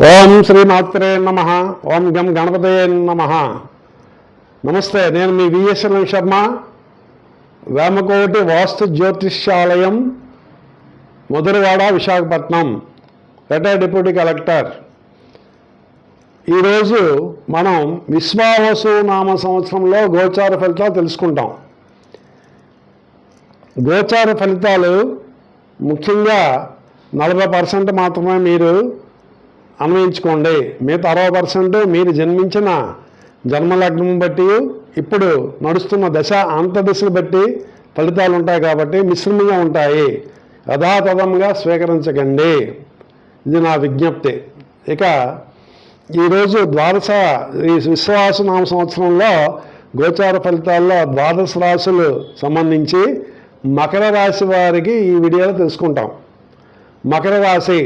ఓం శ్రీమాత్రే నమ. ఓం గం గణపతయే నమ. నమస్తే నేను మీ విఎస్ఎన్ శర్మ. వేమకోటి వాస్తు జ్యోతిష్యాలయం Madhurawada Visakhapatnam. Retired deputy collector ఈరోజు మనం విశ్వావసు నామ సంవత్సరంలో గోచార ఫలితాలు తెలుసుకుంటాం. గోచార ఫలితాలు ముఖ్యంగా నలభై పర్సెంట్ మాత్రమే మీరు అన్వయించుకోండి. మిగతా అరవై పర్సెంట్ మీరు జన్మించిన జన్మలగ్నం బట్టి ఇప్పుడు నడుస్తున్న దశ అంత బట్టి ఫలితాలు ఉంటాయి కాబట్టి మిశ్రమంగా ఉంటాయి. యథాతథంగా స్వీకరించకండి. ఇది నా విజ్ఞప్తి. ఇక ఈరోజు ద్వాదశ ఈ విశ్వాసనామ సంవత్సరంలో గోచార ఫలితాల్లో ద్వాదశ రాశులు సంబంధించి మకర రాశి వారికి ఈ వీడియోలో తెలుసుకుంటాం. మకర రాశి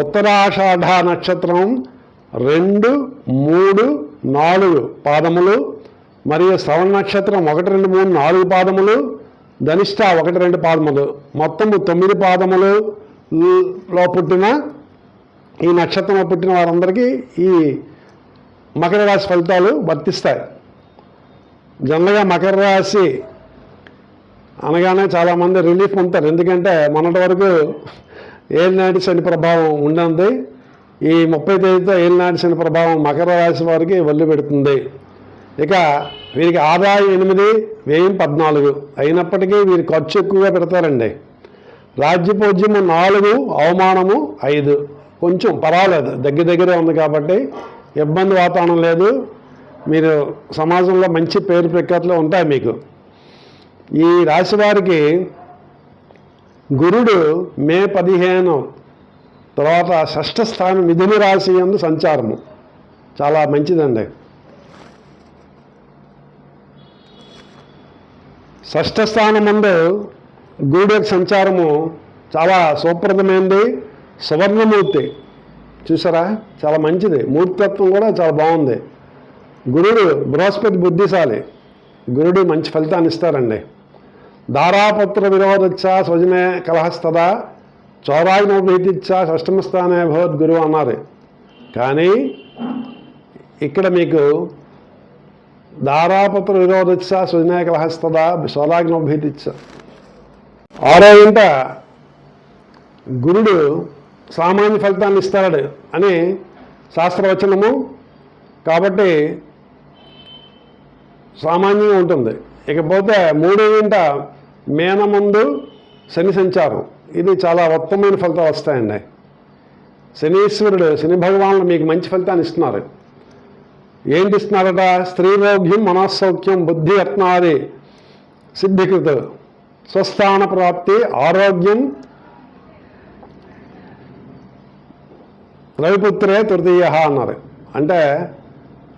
ఉత్తరాషాఢ నక్షత్రం రెండు మూడు నాలుగు పాదములు మరియు శ్రవణ నక్షత్రం ఒకటి రెండు మూడు నాలుగు పాదములు ధనిష్ట ఒకటి రెండు పాదములు. మొత్తము తొమ్మిది పాదములు లో పుట్టిన ఈ నక్షత్రంలో పుట్టిన వారందరికీ ఈ మకర రాశి ఫలితాలు వర్తిస్తాయి. జనరల్గా మకర రాశి అనగానే చాలామంది రిలీఫ్ ఉంటారు. ఎందుకంటే మొన్నటి వరకు ఏలినాటి శని ప్రభావం ఉన్నది ఈ ముప్పై తేదీతో ఏలినాటి శని ప్రభావం మకర రాశి వారికి వల్లి పెడుతుంది. ఇక వీరికి ఆదాయం ఎనిమిది వ్యయం పద్నాలుగు. అయినప్పటికీ వీరు ఖర్చు ఎక్కువగా పెడతారండి. రాజ్యపోజ్యము నాలుగు అవమానము ఐదు. కొంచెం పర్వాలేదు దగ్గర దగ్గరే ఉంది కాబట్టి ఇబ్బంది వాతావరణం లేదు. మీరు సమాజంలో మంచి పేరు ప్రఖ్యాతులు ఉంటాయి మీకు. ఈ రాశి వారికి గురుడు మే పదిహేను తర్వాత షష్ఠ స్థానం మిథున రాశి ఎందు సంచారము. చాలా మంచిదండి. షష్ఠ స్థానం ముందు గురుడు యొక్క సంచారము చాలా సూప్రదమైనది సువర్ణమూర్తి చూసారా? చాలా మంచిది. మూర్తిత్వం కూడా చాలా బాగుంది. గురుడు బృహస్పతి బుద్ధిశాలి. గురుడు మంచి ఫలితాన్ని ఇస్తారండి. దారాపత్ర విరోధచ్చ స్వజనే కలహస్తదా చౌరాగ్న భీతిచ్చ షష్టమస్థానే భగవద్గురు అన్నారు. కానీ ఇక్కడ మీకు దారాపత్ర విరోధచ్చ స్వజనే కలహస్తదా చౌరాగ్న భీతిచ్చ ఆరో ఇంట గురుడు సామాన్య ఫలితాన్ని ఇస్తాడు అని శాస్త్రవచనము. కాబట్టి సామాన్యంగా ఉంటుంది. ఇకపోతే మూడో ఇంట మేనముందు శని సంచారం. ఇది చాలా ఉత్తమమైన ఫలితాలు వస్తాయండి. శనీశ్వరుడు శని భగవానులు మీకు మంచి ఫలితాన్ని ఇస్తున్నారు. ఏంటి ఇస్తున్నారట? స్త్రీరోగ్యం మనస్సౌఖ్యం బుద్ధి యత్నాది సిద్ధికృత స్వస్థాన ప్రాప్తి ఆరోగ్యం. రవిపుత్రే తృతీయ అన్నారు. అంటే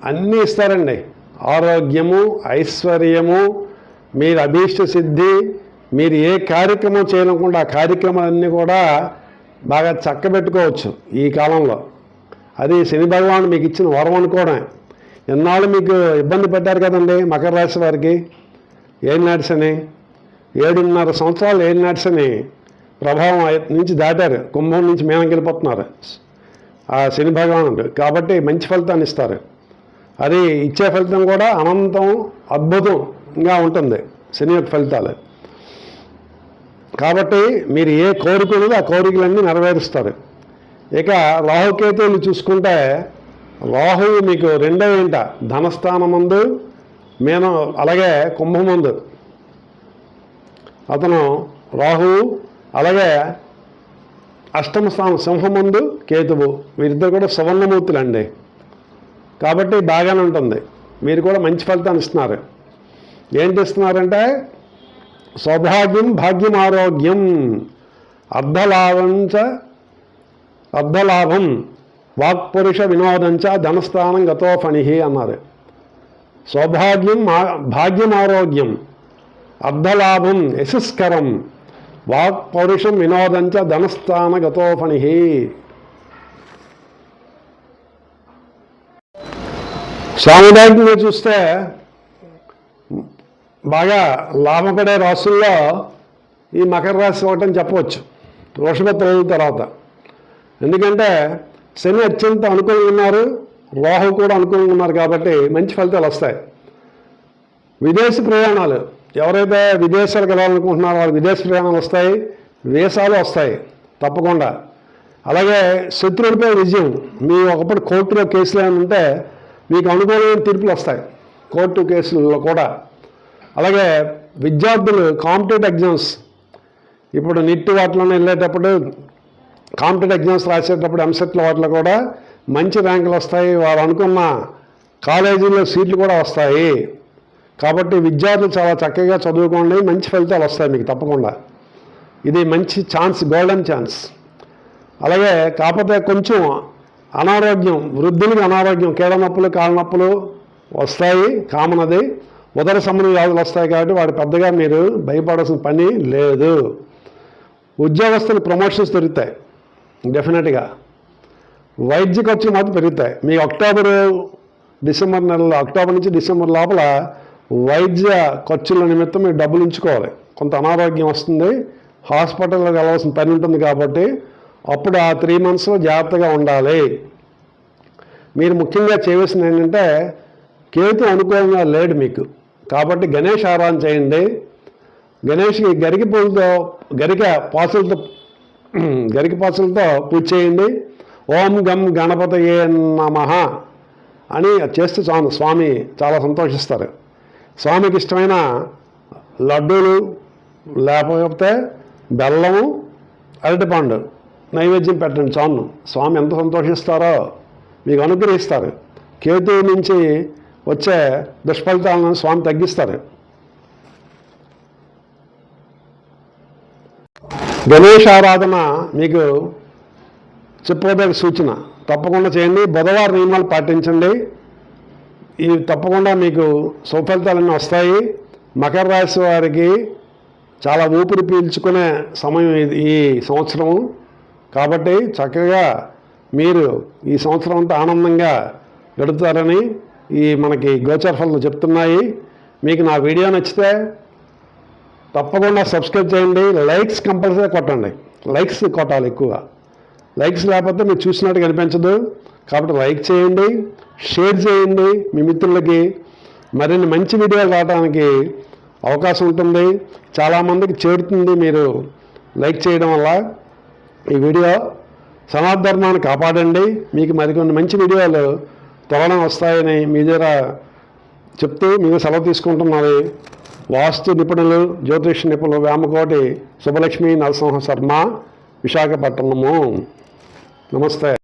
అన్నీ ఇస్తారండి. ఆరోగ్యము ఐశ్వర్యము మీరు అభీష్ట సిద్ధి మీరు ఏ కార్యక్రమం చేయకుండా ఆ కార్యక్రమాలన్నీ కూడా బాగా చక్కబెట్టుకోవచ్చు ఈ కాలంలో. అది శని భగవాన్ మీకు ఇచ్చిన వరం అనుకోవడం ఎన్నాళ్ళు మీకు ఇబ్బంది పెట్టారు కదండి మకర రాశి వారికి? ఏం నడిసని ఏడున్నర సంవత్సరాలు ఏం నడిసని ప్రభావం నుంచి దాటారు. కుంభం నుంచి మేనకి వెళ్ళిపోతున్నారు ఆ శని భగవానుడు. కాబట్టి మంచి ఫలితాన్ని ఇస్తారు. అది ఇచ్చే ఫలితం కూడా అనంతం అద్భుతంగా ఉంటుంది శని యొక్క ఫలితాలు. కాబట్టి మీరు ఏ కోరిక ఉన్నదో ఆ కోరికలన్నీ నెరవేరుస్తారు. ఇక రాహుకేతువులు చూసుకుంటే రాహువు మీకు రెండవ ఇంట ధనస్థానం ముందు మీనం అలాగే కుంభముందు. అతను రాహువు అలాగే అష్టమ స్థానం సింహముందు కేతువు. వీరిద్దరు కూడా సువర్ణమూర్తులు అండి కాబట్టి బాగానే ఉంటుంది. మీరు కూడా మంచి ఫలితాన్ని ఇస్తున్నారు. ఏం ఇస్తున్నారంటే సౌభాగ్యం భాగ్యం ఆరోగ్యం అర్ధలాభంచ అర్ధలాభం. వాక్పురుష వినోదంచ ధనస్థానం గతో ఫణి అన్నారు. సౌభాగ్యం భాగ్యం ఆరోగ్యం అర్ధలాభం యశస్కరం. వాక్పౌరుషం వినోదంచ ధనస్థాన గతోపణి ఫణి చూస్తే బాగా లాభపడే రాసుల్లో ఈ మకర రాశి ఒకటని చెప్పవచ్చు. వృషభ తర్వాత. ఎందుకంటే శని అత్యంత అనుకూలంగా ఉన్నారు. రాహు కూడా అనుకూలంగా ఉన్నారు కాబట్టి మంచి ఫలితాలు వస్తాయి. విదేశీ ప్రయాణాలు. ఎవరైతే విదేశాలకు వెళ్ళాలనుకుంటున్నారో వాళ్ళు విదేశ ప్రయాణాలు వస్తాయి. వీసాలు వస్తాయి. తప్పకుండా. అలాగే శత్రువులపై విజయం. మీ ఒకప్పుడు కోర్టులో కేసులు ఏమంటే ఉంటే మీకు అనుకూలమైన తీర్పులు వస్తాయి. కోర్టు కేసుల్లో కూడా. అలాగే విద్యార్థులు కాంపిటేటివ్ ఎగ్జామ్స్. ఇప్పుడు నిట్ వాటిలోనే వెళ్ళేటప్పుడు కాంపిటేటివ్ ఎగ్జామ్స్ రాసేటప్పుడు ఎంసెట్ల వాటిలో కూడా మంచి ర్యాంకులు వస్తాయి. వారు అనుకున్న కాలేజీలో సీట్లు కూడా వస్తాయి. కాబట్టి విద్యార్థులు చాలా చక్కగా చదువుకోండి. మంచి ఫలితాలు వస్తాయి మీకు తప్పకుండా. ఇది మంచి ఛాన్స్ గోల్డెన్ ఛాన్స్. అలాగే కాకపోతే కొంచెం అనారోగ్యం వృద్ధులకి అనారోగ్యం కీళ్ళ నొప్పులు కాళ్ళ నొప్పులు వస్తాయి. కామన్ అది. ఉదర సంబంధ వ్యాధులు వస్తాయి కాబట్టి వాటి పెద్దగా మీరు భయపడాల్సిన పని లేదు. ఉద్యోగస్తులు ప్రమోషన్స్ దొరుకుతాయి డెఫినెట్గా వైద్య ఖర్చులు మాత్రం పెరుగుతాయి. మీ అక్టోబర్ డిసెంబర్ నెలలో అక్టోబర్ నుంచి డిసెంబర్ లోపల వైద్య ఖర్చుల నిమిత్తం మీరు డబ్బులు ఉంచుకోవాలి. కొంత అనారోగ్యం వస్తుంది. హాస్పిటల్లో వెళ్ళవలసిన పని ఉంటుంది కాబట్టి అప్పుడు ఆ త్రీ మంత్స్లో జాగ్రత్తగా ఉండాలి. మీరు ముఖ్యంగా చేయవలసింది ఏంటంటే కేతు అనుకూలంగా లేడు మీకు. కాబట్టి గణేష్ ఆరాధన చేయండి. గణేష్కి గరిక పూలతో గరిక పాసులతో గరిక పాసులతో పూజ చేయండి. ఓం గం గణపతయే నమ అని చేస్తే చాలు స్వామి చాలా సంతోషిస్తారు. స్వామికి ఇష్టమైన లడ్డూలు లేకపోతే బెల్లము అరటిపండు నైవేద్యం పెట్టండి చాను స్వామి ఎంత సంతోషిస్తారో మీకు అనుగ్రహిస్తారు. కేతు నుంచి వచ్చే దుష్ఫలితాలను స్వామి తగ్గిస్తారు. గణేష్ ఆరాధన మీకు చెప్పదగ్గ సూచన. తప్పకుండా చేయండి. బుధవారం నియమాలు పాటించండి. ఇవి తప్పకుండా మీకు సుఫలితాలన్నీ వస్తాయి. మకర రాశి వారికి చాలా ఊపిరి పీల్చుకునే సమయం ఇది ఈ సంవత్సరము. కాబట్టి చక్కగా మీరు ఈ సంవత్సరం అంతా ఆనందంగా గడుపుతారని ఈ మనకి గోచర ఫలాలు చెప్తున్నాయి. మీకు నా వీడియో నచ్చితే తప్పకుండా సబ్స్క్రైబ్ చేయండి. లైక్స్ కంపల్సరీ కొట్టండి. లైక్స్ కొట్టాలి ఎక్కువ లైక్స్ లేకపోతే మీరు చూసినట్టు కనిపించదు కాబట్టి లైక్ చేయండి. షేర్ చేయండి మీ మిత్రులకి. మరిన్ని మంచి వీడియోలు రావడానికి అవకాశం ఉంటుంది. చాలామందికి చేరుతుంది మీరు లైక్ చేయడం వల్ల. ఈ వీడియో సనాధర్మాన్ని కాపాడండి. మీకు మరికొన్ని మంచి వీడియోలు త్వరలో వస్తాయని మీ దగ్గర చెప్తూ మీకు సెలవు తీసుకుంటున్నది వాస్తు నిపుణులు జ్యోతిష నిపుణులు వేమకోటి శుభలక్ష్మి నరసింహ శర్మ విశాఖపట్నము. నమస్తే.